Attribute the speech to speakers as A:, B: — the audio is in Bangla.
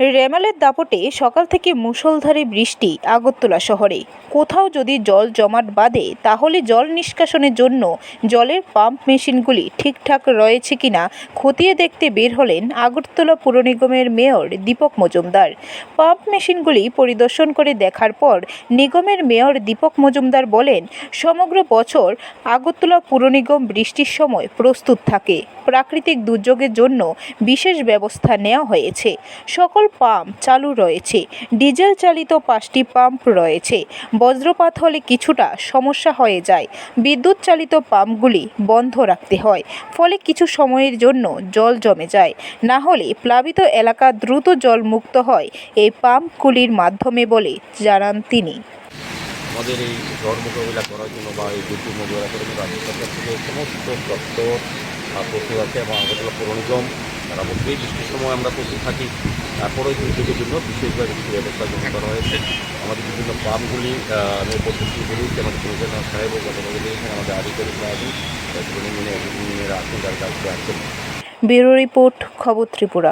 A: রেমালের দাপটে সকাল থেকে মুষলধারে বৃষ্টি আগরতলা শহরে। কোথাও যদি জল জমাট বাঁধে, তাহলে জল নিষ্কাশনের জন্য জলের পাম্প মেশিনগুলি ঠিকঠাক রয়েছে কিনা খতিয়ে দেখতে বের হলেন আগরতলা পুর নিগমের মেয়র দীপক মজুমদার। পাম্প মেশিনগুলি পরিদর্শন করে দেখার পর নিগমের মেয়র দীপক মজুমদার বলেন, সমগ্র বছর আগরতলা পুর নিগম বৃষ্টির সময় প্রস্তুত থাকে। প্রাকৃতিক দুর্যোগের জন্য বিশেষ ব্যবস্থা নেওয়া হয়েছে। সকল পাম্প চালু রয়েছে। ডিজেল চালিত পাঁচটি পাম্প রয়েছে। বজ্রপাত হলে কিছুটা সমস্যা হয়ে যায়। বিদ্যুৎ চালিত পাম্পগুলি বন্ধ রাখতে হয়, ফলে কিছু সময়ের জন্য জল জমে যায়। না হলে প্লাবিত এলাকা দ্রুত জল মুক্ত হয় এই পাম্পগুলির মাধ্যমে বলে জানান তিনি।
B: আমাদের এই ঝড় মোকাবিলা করার জন্য বা এই দুর্যোগ মোকাবিলা করার জন্য রাজ্য সরকার থেকে সমস্ত দপ্তর প্রস্তুত আছে এবং আগরতলা পৌর নিগম তারা অবশ্যই বৃষ্টির সময় আমরা প্রস্তুত থাকি। তারপরেও দুর্যোগের জন্য বিশেষভাবে কিছু ব্যবস্থা গ্রহণ করা হয়েছে। আমাদের বিভিন্ন পাম্পগুলি পদ্ধতিগুলি আমাদের পরিচালনা সাহেব ও গতকাল দিয়েছেন আমাদের আধিকারিকরা আছেন মিলে ইউনিয়নের আছেন যার কাছে আছেন
A: ব্যুরো রিপোর্ট, খবর ত্রিপুরা।